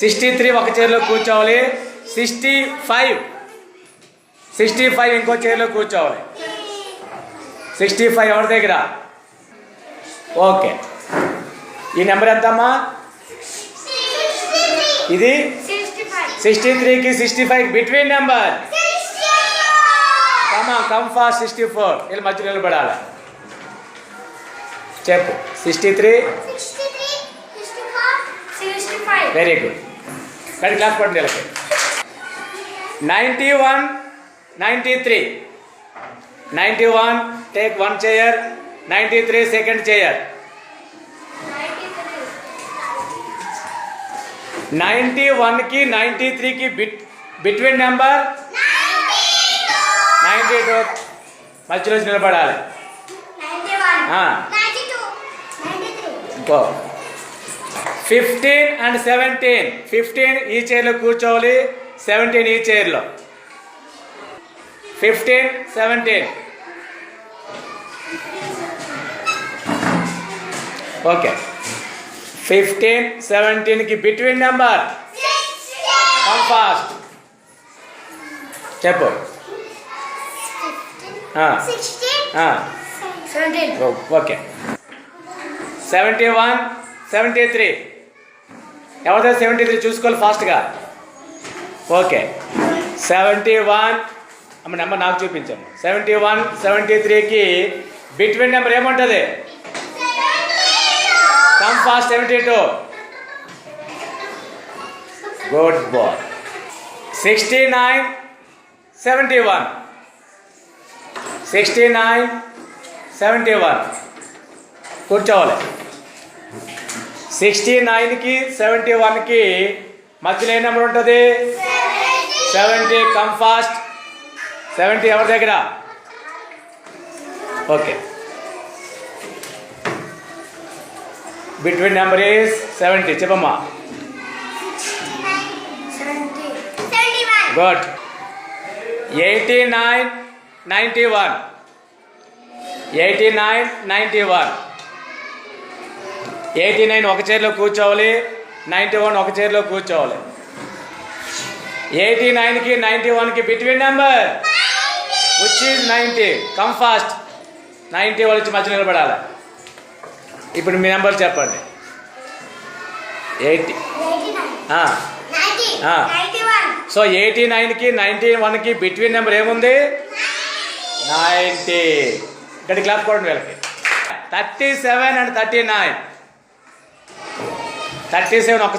Sixty three ఒక చైర్లో కూర్చోవాలి. Sixty five. సిక్స్టీ ఫైవ్ ఇంకో చైర్లో కూర్చోవాలి. సిక్స్టీ ఫైవ్ ఎవరి దగ్గర? ఓకే. ఈ నెంబర్ ఎంతమ్మా? ఇది సిక్స్టీ త్రీకి సిక్స్టీ ఫైవ్. Between number. కమా కమ్ ఫాస్ట్ సిక్స్టీ ఫోర్. వీళ్ళు మధ్య నిలబడాలి. చెప్పు. Sixty three. వెరీ గుడ్ కానీ క్లాస్ పడండి వీళ్ళకి ninety one ninety three ninety one take one chair ninety three second chair ninety వన్కి నైంటీ త్రీకి bit between number ninety two మధ్యలో నిలబడాలి ఇంకో ఫిఫ్టీన్ అండ్ సెవెంటీన్ ఫిఫ్టీన్ ఈ చైర్లో కూర్చోవాలి సెవెంటీన్ ఈ చైర్లో ఫిఫ్టీన్ సెవెంటీన్ ఓకే ఫిఫ్టీన్ సెవెంటీన్కి బిట్వీన్ నెంబర్ ఫాస్ట్ చెప్పు. Okay seventy one seventy three ఎవరిదో సెవెంటీ త్రీ చూసుకోవాలి ఫాస్ట్గా? ఓకే. సెవెంటీ వన్ అమ్మ నెంబర్ నాకు చూపించండి. సెవెంటీ వన్ సెవెంటీ త్రీకి బిట్వీన్ నెంబర్ ఏముంటుంది? Come fast seventy two good boy sixty nine seventy one sixty nine seventy one కూర్చోవాలి. సిక్స్టీ నైన్కి సెవెంటీ వన్కి మధ్యలో ఏ నెంబర్ ఉంటుంది? సెవెంటీ. Come fast. సెవెంటీ ఎవరి దగ్గర? Okay. Between number is seventy. చెప్పమ్మా. Good. Eighty nine ninety one. Eighty nine ninety one. Eighty nine ఒక చైర్లో కూర్చోవాలి నైంటీ వన్ ఒక చైర్లో కూర్చోవాలి. ఎయిటీ నైన్కి నైంటీ వన్కి between number which is ninety come fast ninety వాళ్ళు వచ్చి మధ్య నిలబడాలి. ఇప్పుడు మీ నెంబర్ చెప్పండి. ఎయిటీ. సో ఎయిటీ నైన్కి నైంటీ వన్కి బిట్వీన్ నెంబర్ ఏముంది? నైంటీ ఇక్కడ క్లాప్ కొడండి వీళ్ళకి. Thirty seven and thirty nine thirty seven ఒక